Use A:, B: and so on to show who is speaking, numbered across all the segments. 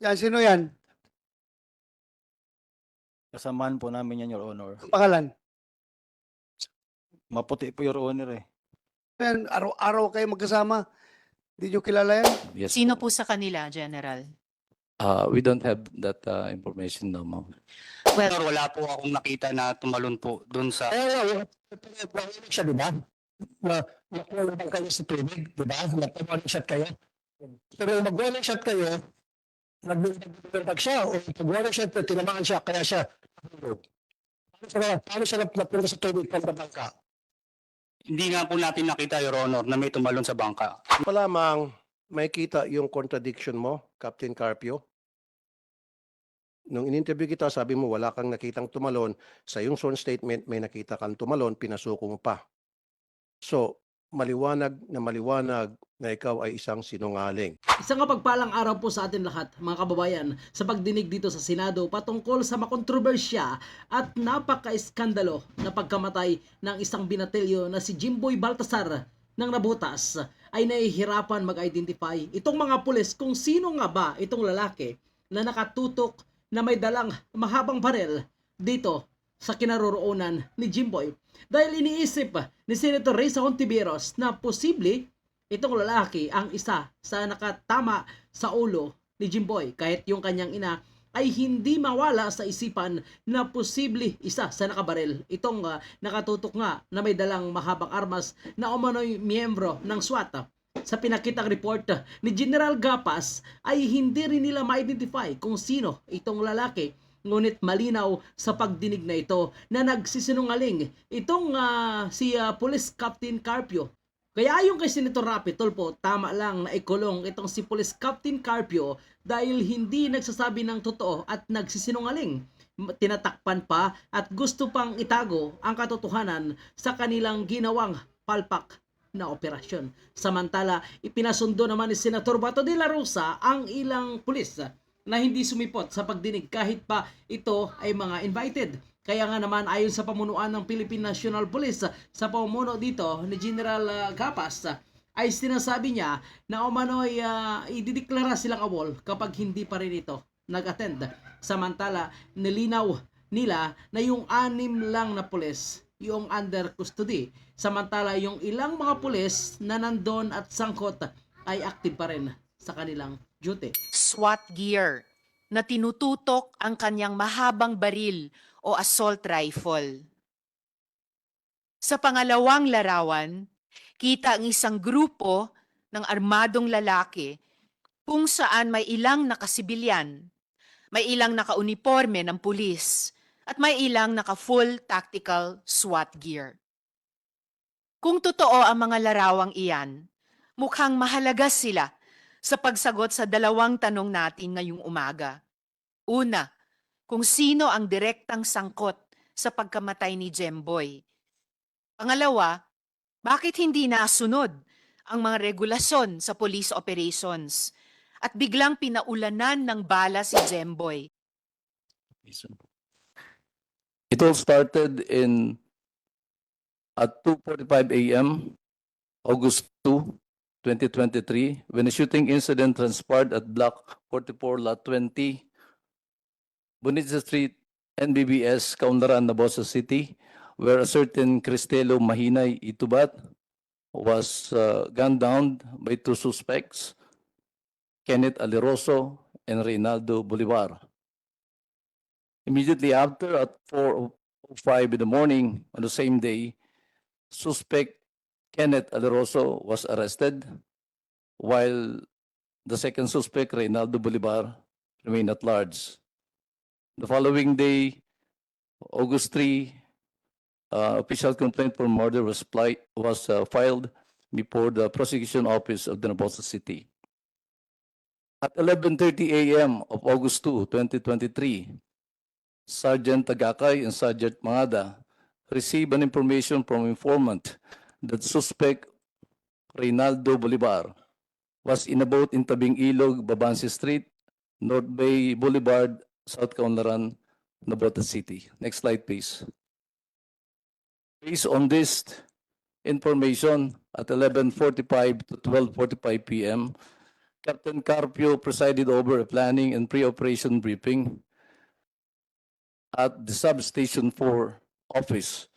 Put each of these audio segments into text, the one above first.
A: Yan, sino yan?
B: Kasamahan po namin yan, Your Honor.
A: Ang pangalan?
B: Maputi po, Your Honor eh.
A: Yan, araw-araw kayo magkasama. Hindi nyo kilala yan?
C: Yes.
D: Sino po sa kanila, General?
C: Uh, we don't have that uh, information now, ma'am.
D: Well,
E: Sir, wala po akong nakita na tumalon po doon sa
F: Eh, Pahimik siya, di ba? Na nakuha naman kayo sa tubig, di ba? Nag-warning shot kayo. Pero mag-warning shot kayo, nag-warning siya o pag-warning shot, tinamaan siya, kaya siya nahulog. Paano siya, paano siya nap- napunta sa tubig pagkabangka?
E: hindi nga po natin nakita, Your Honor, na may tumalon sa bangka.
G: Malamang may kita yung contradiction mo, Captain Carpio. Nung in-interview kita, sabi mo wala kang nakitang tumalon. Sa iyong sworn statement, may nakita kang tumalon, pinasuko mo pa. So, maliwanag na maliwanag na ikaw ay isang sinungaling.
H: Isang kapagpalang araw po sa atin lahat, mga kababayan, sa pagdinig dito sa Senado patungkol sa makontrobersya at napaka-iskandalo na pagkamatay ng isang binatelyo na si Jimboy Baltasar ng Nabutas ay nahihirapan mag-identify itong mga pulis kung sino nga ba itong lalaki na nakatutok na may dalang mahabang barel dito sa kinaroroonan ni Jimboy. Dahil iniisip ni Senator Reza Hontiveros na posible itong lalaki ang isa sa nakatama sa ulo ni Jimboy kahit yung kanyang ina ay hindi mawala sa isipan na posible isa sa nakabaril. Itong ah, nakatutok nga na may dalang mahabang armas na umano'y miyembro ng SWAT. Sa pinakitang report ni General Gapas ay hindi rin nila ma-identify kung sino itong lalaki ngunit malinaw sa pagdinig na ito na nagsisinungaling itong ah, si ah, Police Captain Carpio kaya ayon kay Senator Rapi Tulfo, tama lang na ikulong itong si Police Captain Carpio dahil hindi nagsasabi ng totoo at nagsisinungaling. Tinatakpan pa at gusto pang itago ang katotohanan sa kanilang ginawang palpak na operasyon. Samantala, ipinasundo naman ni Senator Bato de la Rosa ang ilang pulis na hindi sumipot sa pagdinig kahit pa ito ay mga invited. Kaya nga naman ayon sa pamunuan ng Philippine National Police sa pamuno dito ni General ah, Gapas ay sinasabi niya na umano'y uh, idideklara silang awol kapag hindi pa rin ito nag-attend. Samantala, nilinaw nila na yung anim lang na pulis yung under custody. Samantala, yung ilang mga pulis na nandun at sangkot ay active pa rin sa kanilang duty.
D: SWAT gear na tinututok ang kanyang mahabang baril o assault rifle. Sa pangalawang larawan, kita ang isang grupo ng armadong lalaki kung saan may ilang nakasibilyan, may ilang nakauniforme ng pulis, at may ilang naka-full tactical SWAT gear. Kung totoo ang mga larawang iyan, mukhang mahalaga sila sa pagsagot sa dalawang tanong natin ngayong umaga. Una, kung sino ang direktang sangkot sa pagkamatay ni Jemboy. Pangalawa, bakit hindi nasunod ang mga regulasyon sa police operations at biglang pinaulanan ng bala si Jemboy?
C: It all started in at 2:45 a.m. August 2, 2023 when a shooting incident transpired at block 44 lot 20 Bonita Street NBBS Kaunlaran Nabosa City where a certain Cristelo Mahinay Itubat was uh, gunned down by two suspects Kenneth Aliroso and Reynaldo Bolivar. Immediately after, at 4.05 in the morning on the same day, suspect Kenneth Aleroso was arrested, while the second suspect, Reynaldo Bolivar, remained at large. The following day, August 3, uh, official complaint for murder was, pli- was uh, filed before the prosecution office of the Nabosa City. At 11:30 a.m. of August 2, 2023, Sergeant Tagakay and Sergeant Mangada received an information from informant that suspect Reynaldo Bolivar was in a boat in Tabing Ilog, Babansi Street, North Bay Boulevard, South Kaunlaran, Nabota City. Next slide, please. Based on this information, at 11:45 to 12:45 p.m., Captain Carpio presided over a planning and pre-operation briefing at the substation 4 office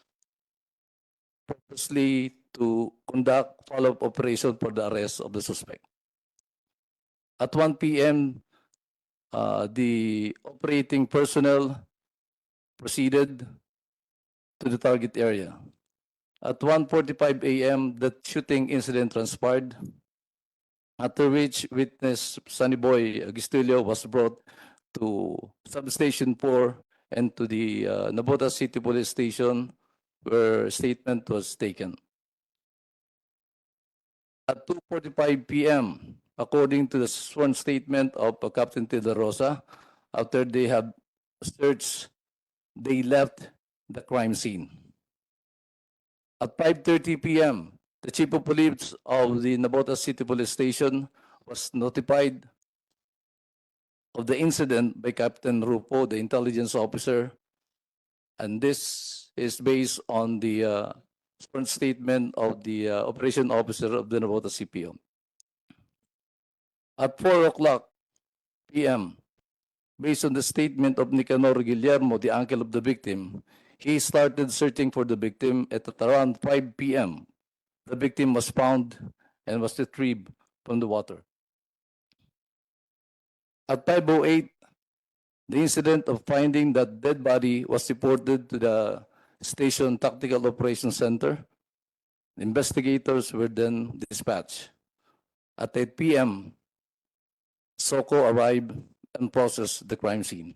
C: purposely to conduct follow-up operation for the arrest of the suspect. At 1 p.m., uh, the operating personnel proceeded to the target area. At 1:45 a.m., the shooting incident transpired, after which witness Sunny Boy Agustilio was brought to substation 4 and to the uh, Nabota City Police Station where statement was taken. At 2:45 p.m., according to the sworn statement of uh, Captain Tida Rosa, after they have searched, they left the crime scene. At 5:30 p.m., the chief of police of the Nabota City Police Station was notified of the incident by Captain Rupo, the intelligence officer, and this is based on the uh, sworn statement of the uh, operation officer of the Nabota CPO. At 4 o'clock p.m., based on the statement of Nicanor Guillermo, the uncle of the victim, he started searching for the victim at around 5 p.m. The victim was found and was retrieved from the water. At 5.08, the incident of finding that dead body was reported to the Station Tactical Operations Center. Investigators were then dispatched. At 8 p.m., SOCO arrived and processed the crime scene.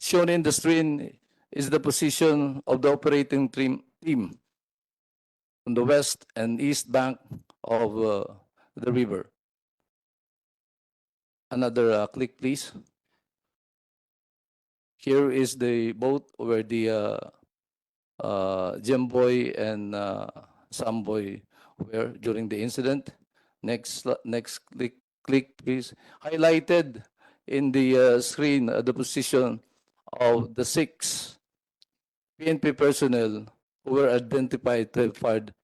C: Shown in the screen is the position of the operating team, on the west and east bank of uh, the river. Another uh, click, please. Here is the boat where the uh, uh, Jimboy and uh, Samboy were during the incident. Next, next click, click, please. Highlighted in the uh, screen uh, the position of the six PNP personnel who were identified to have fired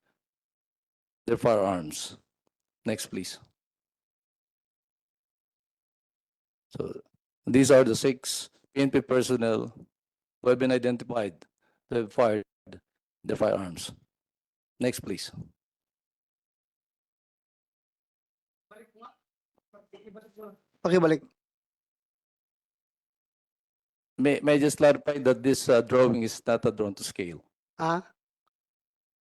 C: their firearms. Next, please. So these are the six PNP personnel who have been identified to have fired their firearms. Next, please.
A: Pakibalik.
C: May, may I just clarify that this uh, drawing is not a drawn to scale.
A: Ah,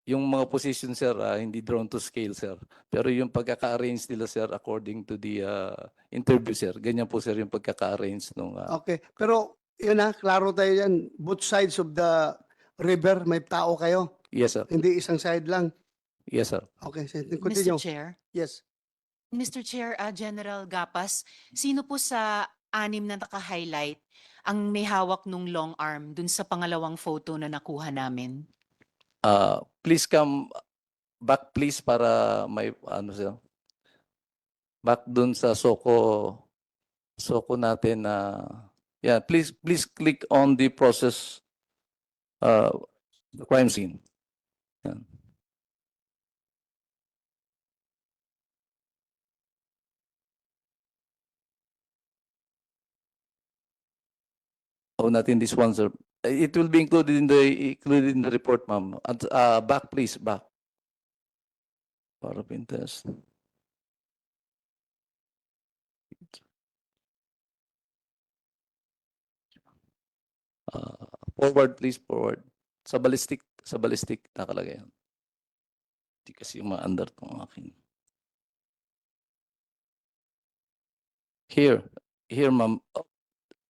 C: Yung mga position, sir, ah, hindi drawn to scale, sir. Pero yung pagkaka-arrange nila, sir, according to the ah, interview, sir, ganyan po, sir, yung pagkaka-arrange nung ah,
A: okay. Pero yun na, klaro tayo yan. Both sides of the river, may tao kayo.
C: Yes, sir.
A: Hindi isang side lang.
C: Yes, sir.
A: Okay, so
D: Mr.
A: continue.
D: Chair.
A: Yes.
D: Mr. Chair, ah, General Gapas, sino po sa anim na naka-highlight ang may hawak nung long arm dun sa pangalawang photo na nakuha namin?
C: Uh, please come back please para may ano siya. Back dun sa Soko Soko natin na yeah, please please click on the process uh the crime scene. Yan. Oh, natin this one, sir. It will be included in the included in the report, ma'am. At uh, back, please, back. Para pintas. Uh, forward, please, forward. Sa ballistic, sa ballistic nakalagay yan. Hindi kasi umaandar tong akin. Here, here, ma'am. Oh,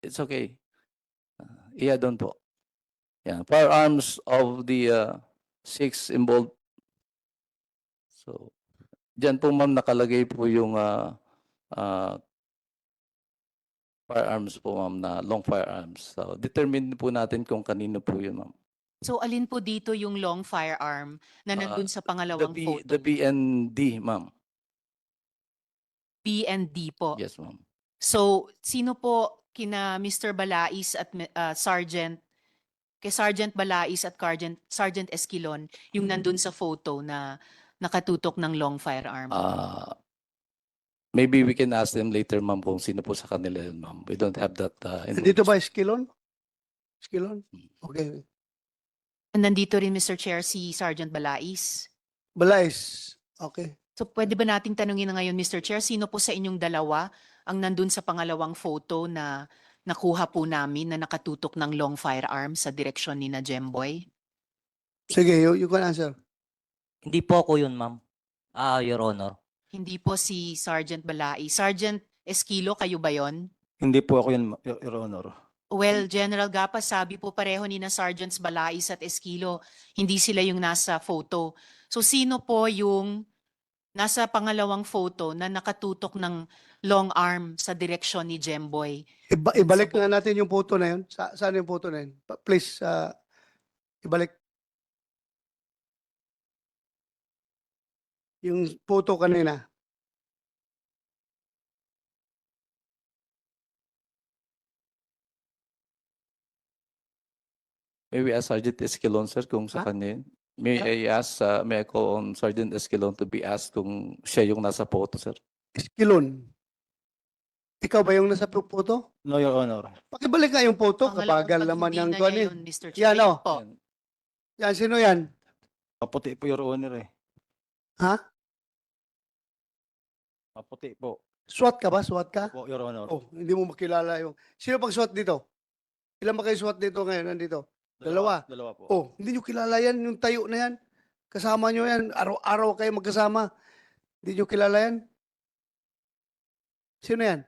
C: it's okay. Uh, iya doon po. Yan, firearms of the uh, six involved. So, diyan po ma'am nakalagay po yung uh, uh, firearms po ma'am na long firearms. So, determine po natin kung kanino po yun ma'am.
D: So alin po dito yung long firearm na
C: Ah,
D: nandun sa
C: The,
D: pangalawang
C: B,
D: photo?
C: the BND ma'am.
D: B and D po.
C: Yes ma'am.
D: So sino po kina Mr. Balais at ah, Sergeant kay Sergeant Balais at Sergeant, Sergeant Esquilon yung nandun sa photo na nakatutok ng long firearm?
C: Ah, maybe we can ask them later, ma'am, kung sino po sa kanila yun, ma'am. We don't have that. Uh,
A: Dito ba Esquilon? Esquilon? Okay.
D: Nandito rin, Mr. Chair, si Sergeant Balais.
A: Balais. Okay.
D: So pwede ba nating tanungin na ngayon, Mr. Chair, sino po sa inyong dalawa ang nandun sa pangalawang photo na nakuha po namin na nakatutok ng long firearm sa direksyon ni na Jemboy?
A: Sige, you, you can answer.
I: Hindi po ako yun, ma'am. Ah, Your Honor.
D: Hindi po si Sergeant Balais. Sergeant Esquilo, kayo ba yon?
B: Hindi po ako yun, ma- Your, Your Honor.
D: Well, General Gapas, sabi po pareho ni na Sergeants Balais at Esquilo, hindi sila yung nasa photo. So sino po yung nasa pangalawang photo na nakatutok ng long arm sa direksyon ni Jemboy?
A: Iba, ibalik na natin yung photo na yun. Sa, saan yung photo na yun? Please, uh, ibalik. Yung photo kanina.
C: Maybe ask Sergeant Esquilon, sir, kung sa
A: Ha?
C: kanya yun. May I ask, uh, may I call on Sergeant Esquilon to be asked kung siya yung nasa photo, sir?
A: Esquilon. Ikaw ba yung nasa photo?
B: No, Your Honor.
A: Pakibalik nga yung photo. Kabagal naman
D: na
A: kuwan eh.
D: yun, Mr. Chair.
A: Yan,
D: Ayun
A: oh.
D: po.
C: Yan.
A: Yan, sino yan?
B: Maputi po, Your Honor eh.
A: Ha?
B: Maputi po.
A: SWAT ka ba? SWAT ka?
B: Po, Your Honor.
A: Oh, hindi mo makilala yung... Sino pag SWAT dito? Ilan ba kayo SWAT dito ngayon? Nandito? Dalawa.
B: Dalawa po.
A: Oh, hindi nyo kilala yan, yung tayo na yan. Kasama nyo yan, araw-araw kayo magkasama. Hindi nyo kilala yan? Sino yan?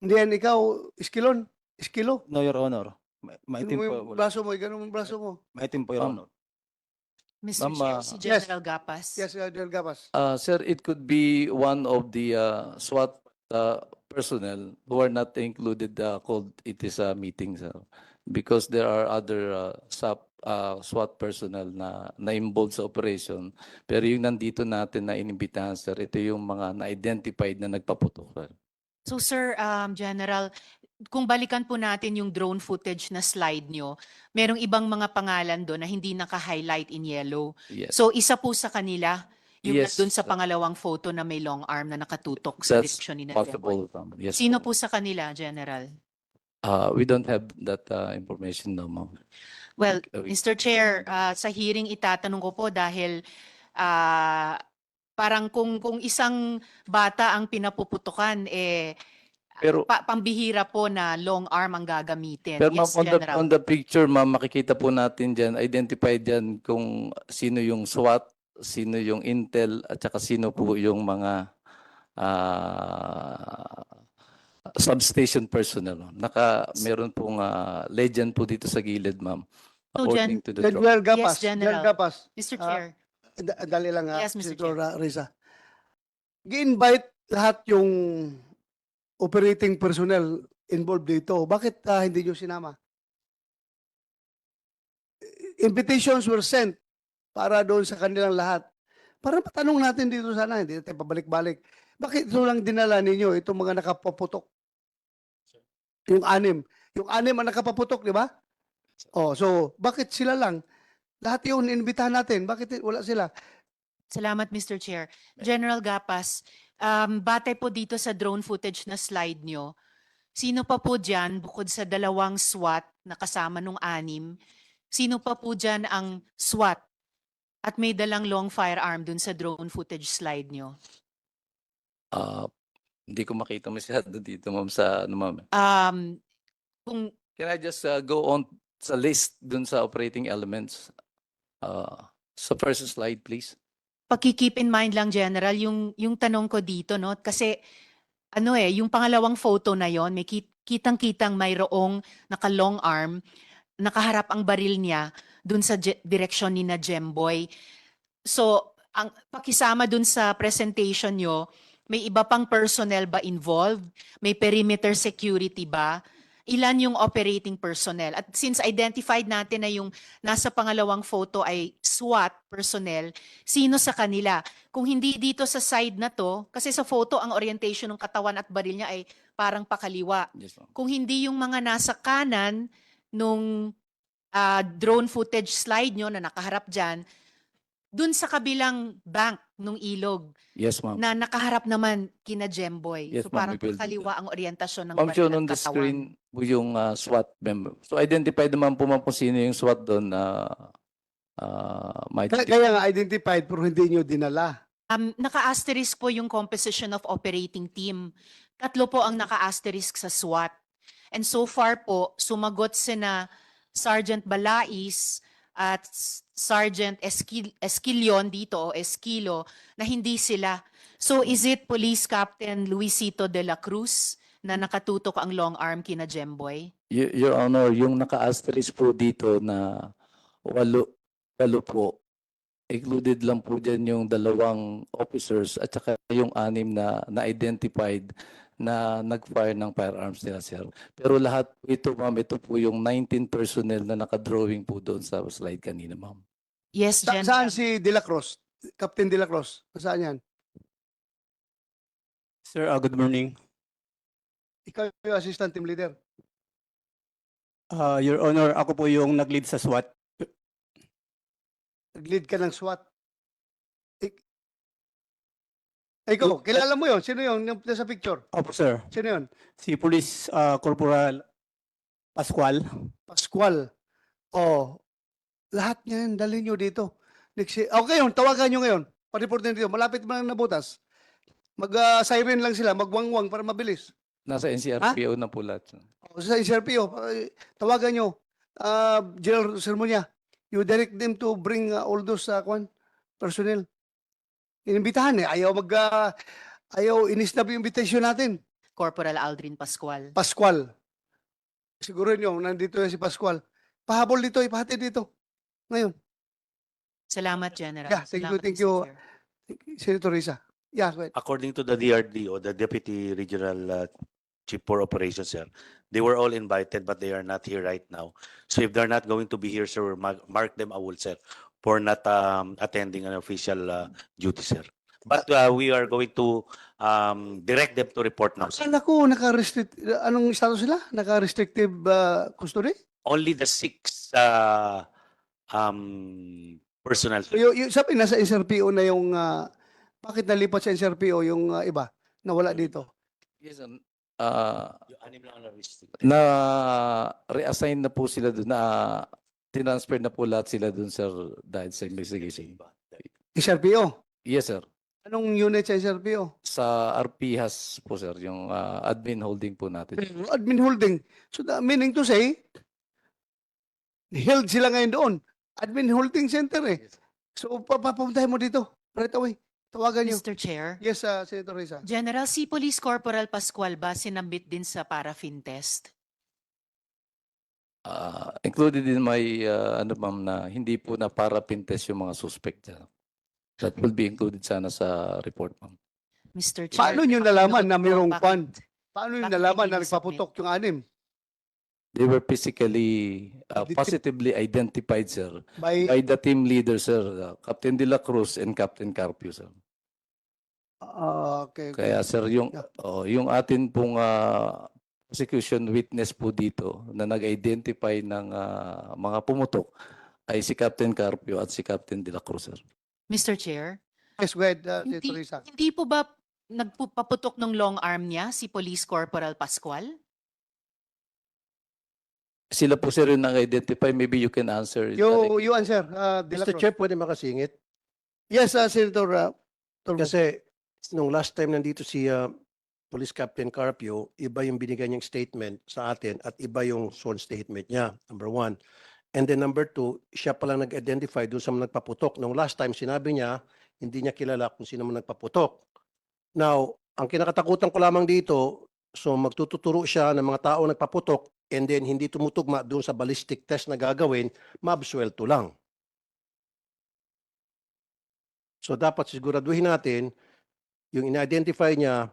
A: Hindi yan, ikaw, Iskilon? Iskilo?
B: No, Your Honor. Ma- Maitim
A: mo
B: po.
A: yung braso mo, ganun mo yung braso mo.
B: Maitim po, Your
C: Ma'am.
B: Honor.
D: Mr.
C: Ma'am,
D: Chair,
C: ah,
D: si
A: yes.
D: General Gapas.
A: Yes, uh, Del Gapas.
C: Uh, sir, it could be one of the uh, SWAT uh, personnel who are not included uh, called it is a meeting, sir. Because there are other uh, SAP, uh, SWAT personnel na na-involved sa operation. Pero yung nandito natin na inimbitahan, sir, ito yung mga na-identified na nagpaputok, sir.
D: So sir, um, General, kung balikan po natin yung drone footage na slide nyo, merong ibang mga pangalan doon na hindi naka-highlight in yellow.
C: Yes.
D: So isa po sa kanila, yung
C: Yes,
D: doon sa pangalawang photo na may long arm na nakatutok sa
C: That's
D: direksyon ni na Jemboy.
C: possible. ma'am. Yes.
D: Sino po sa kanila, General?
C: Uh, we don't have that uh, information now, ma'am.
D: Well,
C: Uh, we-
D: Mr. Chair, ah, sa hearing itatanong ko po dahil ah, parang kung kung isang bata ang pinapuputukan eh
C: Pero-
D: pa- pambihira po na long arm ang gagamitin.
C: Pero ma'am,
D: yes,
C: on the,
D: General.
C: on the picture, ma'am, makikita po natin dyan, identified dyan kung sino yung SWAT, sino yung Intel, at saka sino po yung mga ah, substation personnel. Naka, meron pong ah, legend po dito sa gilid, ma'am. According
D: Gen-
C: to the drawing.
A: Del Gapas.
D: Yes, General.
A: Del Gapas.
D: Mr.
A: ah,
D: Chair,
A: Da- dali lang ha.
D: Yes, Mr.
A: Ah, Risa. Gi-invite lahat yung operating personnel involved dito. Bakit ah, hindi nyo sinama? Invitations were sent para doon sa kanilang lahat. Para matanong natin dito sana, hindi natin pabalik-balik. Bakit ito lang dinala ninyo, itong mga nakapaputok? Yung anim. Yung anim ang nakapaputok, di ba? Oh, so bakit sila lang? Lahat yun, inibitahan natin. Bakit wala sila?
D: salamat Mr. Chair. General Gapas, um, batay po dito sa drone footage na slide nyo, sino pa po dyan, bukod sa dalawang SWAT na kasama nung anim, sino pa po dyan ang SWAT at may dalang long firearm dun sa drone footage slide nyo?
C: Ah, hindi ko makita masyado dito, ma'am, sa ano, ma'am.
D: Um, kung
C: Can I just uh, go on sa list dun sa operating elements? Uh, sa first slide, please.
D: paki-keep in mind lang general yung yung tanong ko dito no kasi ano eh yung pangalawang photo na yon may kit- kitang-kitang mayroong naka long arm nakaharap ang baril niya dun sa direksyon ni na Jemboy so ang pakisama dun sa presentation nyo may iba pang personnel ba involved may perimeter security ba ilan yung operating personnel at since identified natin na yung nasa pangalawang photo ay SWAT personnel sino sa kanila. Kung hindi dito sa side na to, kasi sa photo ang orientation ng katawan at baril niya ay parang pakaliwa.
C: Yes.
D: Kung hindi yung mga nasa kanan nung ah, drone footage slide nyo na nakaharap dyan, dun sa kabilang bank nung ilog
C: Yes, ma'am.
D: na nakaharap naman kina Jemboy.
C: Yes,
D: so
C: ma'am,
D: parang pakaliwa ang orientasyon ng
C: Ma'am, on the
D: katawan.
C: screen po yung ah, SWAT member. So identified naman po ma'am kung sino yung SWAT doon na ah, may
A: Kaya, kaya nga identified pero hindi nyo dinala.
D: Um, naka-asterisk po yung composition of operating team. Tatlo po ang naka-asterisk sa SWAT. And so far po, sumagot sina Sergeant Balais at Sergeant Esquil Esquilion dito o Esquilo na hindi sila. So is it Police Captain Luisito de la Cruz na nakatutok ang long arm kina Jemboy?
C: Y- Your Honor, yung naka-asterisk po dito na walo, walo po, included lang po dyan yung dalawang officers at saka yung anim na na-identified na nag-fire ng firearms nila, sir. Pero lahat po ito, ma'am, ito po yung 19 personnel na nakadrawing po doon sa slide kanina, ma'am.
D: Yes,
A: Sa-
D: General.
A: saan si De La Cruz? Captain De La Cruz? Saan yan?
E: Sir, uh, good morning.
A: Ikaw yung assistant team leader.
E: Uh, Your Honor, ako po yung nag-lead sa SWAT.
A: Nag-lead ka ng SWAT. Ikaw, kilala mo yon Sino yon yung nasa picture?
E: Opo, sir.
A: Sino yon
E: Si Police uh, Corporal Pascual.
A: Pascual. Oh, lahat niyan, dali nyo dito. Next, okay yun, tawagan nyo ngayon. Pa-report nyo dito. Malapit mo lang nabutas. Mag-siren lang sila, magwangwang para mabilis.
C: Nasa NCRPO na po lahat. sir.
A: O, sa SRPO, eh, tawagan nyo. Uh, General Sermonia, you direct them to bring uh, all those uh, kwan, personnel. Inimbitahan eh. Ayaw mag... uh, ayaw inisnab yung invitation natin.
D: Corporal Aldrin Pascual.
A: Pascual. Siguro nyo, nandito yan si Pascual. Pahabol dito, ipahati dito. Ngayon,
D: Salamat, General.
A: Yeah, thank you,
D: Salamat,
A: thank
D: Mr.
A: you.
D: Chair.
A: Senator Risa. Yeah, go ahead.
J: according to the DRD or the Deputy Regional uh, Chief for Operations, sir, they were all invited, but they are not here right now. So if they're not going to be here, sir, mark, mark them awol, sir, for not um, attending an official uh, duty, sir. But uh, we are going to um, direct them to report now, sir.
A: Akala ko, naka-restrict, anong status sila? Naka-restrictive uh, custody?
J: Only the six uh, um, personnel.
A: So, yung, yung, sabi, nasa SRPO na yung, uh, bakit nalipat sa SRPO yung uh, iba? Nawala dito.
C: Yes, sir. Ah,
J: Yung anim lang na
C: na reassign na po sila doon na tinransfer na po lahat sila doon sir dahil sa investigation.
A: SRPO?
C: Yes sir.
A: Anong unit sa SRPO?
C: Sa RPHAS po sir, yung ah, admin holding po natin.
A: Admin holding. So, the meaning to say, held sila ngayon doon. Admin holding center eh. So, papapuntahin mo dito. Right away. Tawagan nyo.
D: Mr. Chair.
A: Yes, uh, Senator Risa.
D: General, si Police Corporal Pascual ba sinambit din sa paraffin test?
C: Ah, included in my ah, ano ma'am na hindi po na para test yung mga suspect dyan. That will be included sana sa report ma'am.
D: Mr. Chair.
A: Paano nyo nalaman na mayroong kwan? Paano nyo nalaman na nagpaputok yung anim?
C: They were physically
A: Did-
C: positively identified sir
A: By,
C: by the team leader sir, ah, Captain De La Cruz and Captain Carpio sir.
A: Ah, okay. okay.
C: Kaya sir, yung
A: Yeah.
C: oh, yung atin pong ah, prosecution witness po dito na nag-identify ng ah, mga pumutok ay si Captain Carpio at si Captain De La Cruz sir.
D: Mr. Chair,
A: Yes, go ahead, uh,
D: hindi, hindi po ba nagpaputok ng long arm niya si Police Corporal Pascual?
C: Sila po sir yung nag-identify, maybe you can answer. it,
A: You, you answer, uh, De La
G: Mr.
A: Cruz.
G: Chair, pwede makasingit?
A: Yes, uh, Senator. Uh, Turbo.
G: Kasi nung last time nandito si uh, Police Captain Carpio, iba yung binigay niyang statement sa atin at iba yung sworn statement niya, number one. And then number two, siya pala nag-identify doon sa mga nagpaputok. Nung last time, sinabi niya, hindi niya kilala kung sino man nagpaputok. Now, ang kinakatakutan ko lamang dito, so magtututuro siya ng mga tao nagpaputok and then hindi tumutugma doon sa ballistic test na gagawin, maabsuelto lang. So dapat siguraduhin natin yung in-identify niya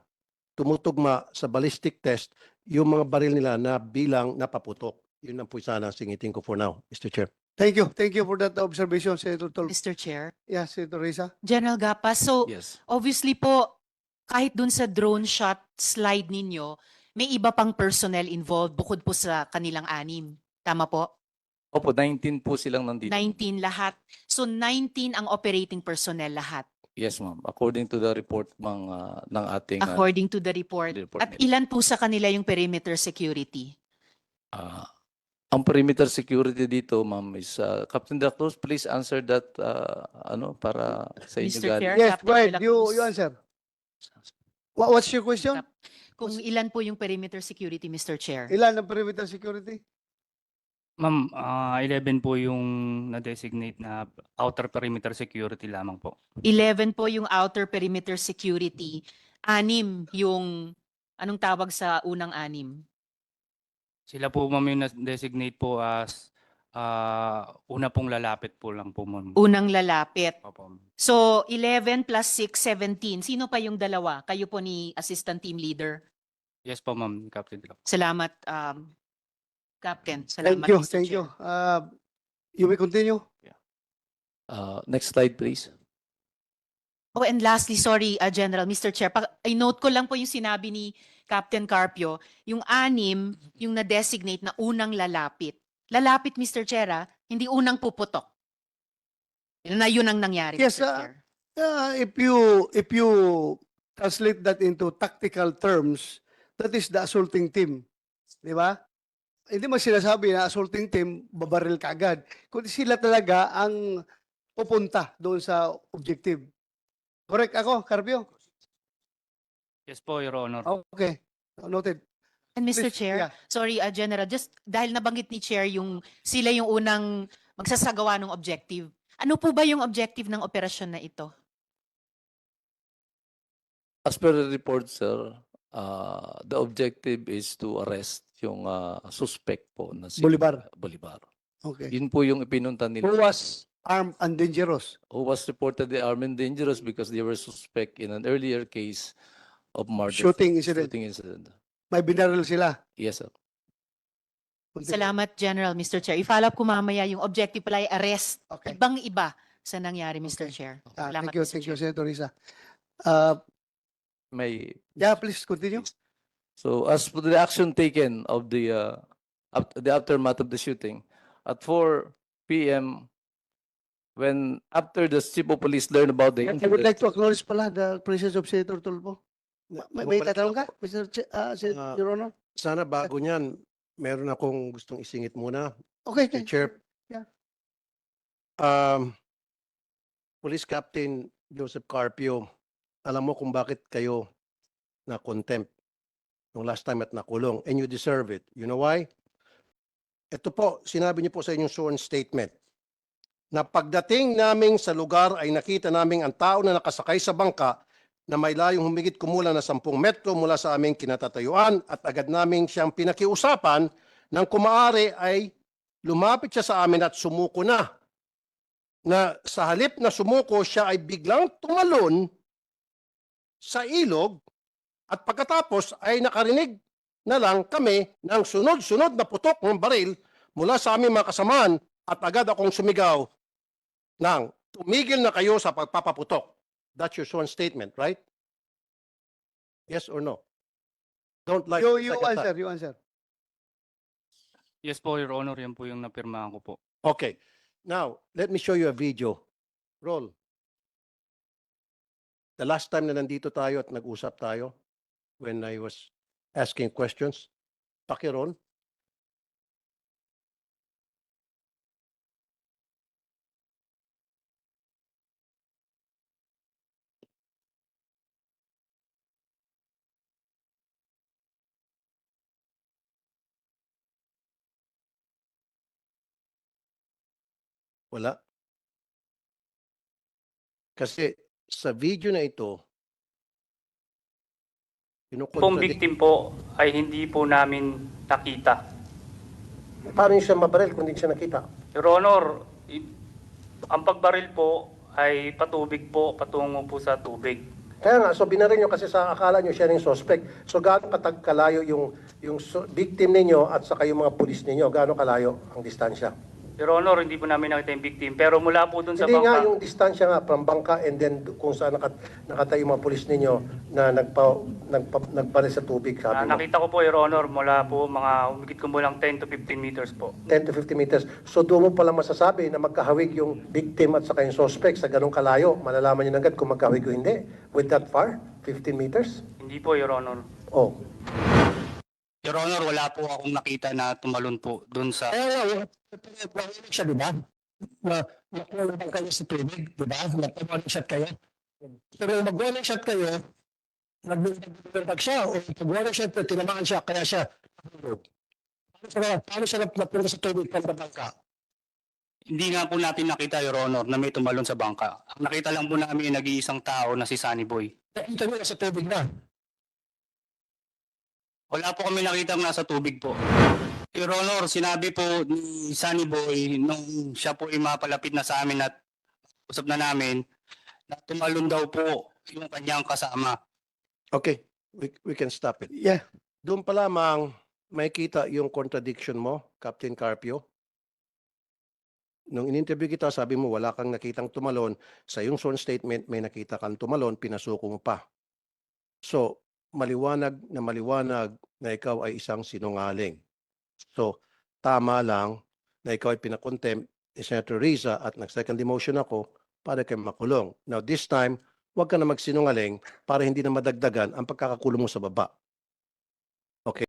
G: tumutugma sa ballistic test yung mga baril nila na bilang napaputok. Yun ang po sana singitin ko for now, Mr. Chair.
A: Thank you. Thank you for that observation, Senator Tol.
D: Mr. Chair.
A: Yeah, Senator Risa.
D: General Gapas, so
C: Yes.
D: obviously po, kahit dun sa drone shot slide ninyo, may iba pang personnel involved bukod po sa kanilang anim. Tama po?
C: Opo, 19 po silang nandito.
D: 19 lahat. So 19 ang operating personnel lahat
C: Yes, ma'am. According to the report mga ng ating uh,
D: according to the report.
C: the report
D: At
C: nila.
D: ilan po sa kanila yung perimeter security?
C: Ah, ang perimeter security dito, ma'am, is uh, Captain De La Cruz, please answer that uh, ano para sa inyo
D: Mr.
C: galing.
D: Chair,
A: Yes,
D: Captain
A: go ahead.
D: De La
A: You,
D: Cruz.
A: you answer. What, what's your question?
D: Kung ilan po yung perimeter security, Mr. Chair?
A: Ilan ang perimeter security?
E: Ma'am, ah, 11 po yung na-designate na outer perimeter security lamang po.
D: 11 po yung outer perimeter security. Anim yung, anong tawag sa unang anim?
E: Sila po ma'am yung na-designate po as ah, una pong lalapit po lang po ma'am.
D: Unang lalapit.
E: Opo, ma'am.
D: So, 11 plus 6, 17. Sino pa yung dalawa? Kayo po ni Assistant Team Leader.
E: Yes po ma'am, Captain.
D: Salamat, um, Captain.
A: Thank
D: Salamat,
A: you,
D: Mr.
A: thank
D: Chair.
A: you. Uh, you may continue.
C: Uh, next slide, please.
D: Oh, and lastly, sorry, uh, General, Mr. Chair, pa- I note ko lang po yung sinabi ni Captain Carpio, yung anim, yung na-designate na unang lalapit. Lalapit, Mr. Chair, ah, hindi unang puputok. Yun na yun ang nangyari,
A: Yes,
D: Mr.
A: ah,
D: Chair.
A: Uh, if you if you translate that into tactical terms, that is the assaulting team. Di ba? Hindi mo sinasabi na assaulting team, babaril ka agad. Kundi sila talaga ang pupunta doon sa objective. Correct ako, Carpio?
E: Yes po, Your Honor.
A: Okay. Noted.
D: And Mr.
A: Please,
D: Chair,
A: yeah.
D: sorry, uh, General, just dahil nabanggit ni Chair yung sila yung unang magsasagawa ng objective. Ano po ba yung objective ng operasyon na ito?
C: As per the report, sir, uh, the objective is to arrest yung uh, suspect po na si
A: Bolivar.
C: Bolivar.
A: Okay.
C: Yun po yung ipinunta
A: Who
C: nila.
A: was armed and dangerous?
C: Who was reportedly armed and dangerous because they were suspect in an earlier case of murder.
A: Shooting incident.
C: Shooting incident.
A: May binaril sila.
C: Yes, sir.
D: Salamat, General, Mr. Chair. I-follow up ko mamaya yung objective pala ay arrest.
A: Okay.
D: Ibang iba sa nangyari, Mr. Chair.
A: Ah,
D: Salamat,
A: thank you,
D: Mr.
A: thank you. Senator Risa. Uh,
C: May
A: yeah, please continue.
C: So as for the action taken of the uh, up- the aftermath of the shooting, at 4 p.m. when after the chief of police learned about the
A: I would
C: incident,
A: like to acknowledge pala the presence of Senator Tulfo. May, may
G: Bumalik
A: tatanong ka. Mr. Ch- uh, Sen-
G: Ah,
A: Your Honor?
G: Sana bago niyan, meron akong gustong isingit muna.
A: Okay,
G: Mr.
A: okay.
G: Chair.
A: Yeah.
G: Um, Police Captain Joseph Carpio, alam mo kung bakit kayo na contempt nung last time at nakulong and you deserve it. You know why? Ito po, sinabi niyo po sa inyong sworn statement na pagdating namin sa lugar ay nakita namin ang tao na nakasakay sa bangka na may layong humigit kumula na 10 metro mula sa aming kinatatayuan at agad naming siyang pinakiusapan nang kumaari ay lumapit siya sa amin at sumuko na. Na sa halip na sumuko siya ay biglang tumalon sa ilog at pagkatapos ay nakarinig na lang kami ng sunod-sunod na putok ng baril mula sa aming mga kasamaan at agad akong sumigaw ng tumigil na kayo sa pagpapaputok. That's your sworn statement, right? Yes or no? Don't like
A: You, you
G: second time.
A: answer, you answer.
E: Yes po, Your Honor. Yan po yung napirmahan ko po.
G: Okay. Now, let me show you a video. Roll. The last time na nandito tayo at nag-usap tayo, when I was asking questions, pakiroll. Wala. Kasi sa video na ito,
E: Pong victim po ay hindi po namin nakita.
G: Paano siya mabaril kung hindi siya nakita?
E: Your Honor, ang pagbaril po ay patubig po, patungo po sa tubig.
G: Kaya nga, so binaril nyo kasi sa akala nyo siya rin suspect. So gaano katag kalayo yung, yung victim ninyo at saka yung mga pulis ninyo? Gaano kalayo ang distansya?
E: Your Honor, hindi po namin nakita yung victim. Pero mula po dun sa
G: Hindi nga
E: bangka,
G: yung distansya nga from bangka and then kung saan nakat, nakatayo yung mga pulis ninyo na nagpa, nagpa, nagpare sa tubig,
E: ah,
G: sabi mo.
E: nakita ko po, Your Honor, mula po mga umikit ko lang 10 to 15 meters po.
G: 10 to 50 meters. So doon mo pala masasabi na magkahawig yung victim at saka yung suspect sa ganong kalayo. Malalaman niyo na agad kung magkahawig o hindi. With that far, 15 meters?
E: Hindi po, Your Honor.
G: Oh.
E: Your Honor, wala po akong nakita na tumalon po dun sa...
F: Kaya wala siya, di ba? Na naman kayo sa tubig, di ba? Nag-warning shot kayo. Pero mag-warning shot kayo, nag-warning siya o pag-warning shot, tinamaan siya, kaya siya. Paano siya, paano siya napunta sa tubig from the bangka?
E: Hindi nga po natin nakita, Your Honor, na may tumalon sa bangka. Ang nakita lang po namin nag-iisang tao na si Sunny Boy.
F: Nakita niyo sa tubig na.
E: Wala po kami nakita nasa tubig po. Your Honor, sinabi po ni Sunny Boy nung siya po ay mapalapit na sa amin at usap na namin na tumalon daw po yung kanyang kasama.
G: Okay, we, we can stop it.
A: Yeah.
G: Doon pa lamang may kita yung contradiction mo, Captain Carpio. Nung in-interview kita, sabi mo wala kang nakitang tumalon. Sa iyong sworn statement, may nakita kang tumalon, pinasuko mo pa. So, maliwanag na maliwanag na ikaw ay isang sinungaling. So, tama lang na ikaw ay pinakontempt ni Senator Riza at nag-second demotion ako para kay makulong. Now, this time, huwag ka na magsinungaling para hindi na madagdagan ang pagkakakulong mo sa baba.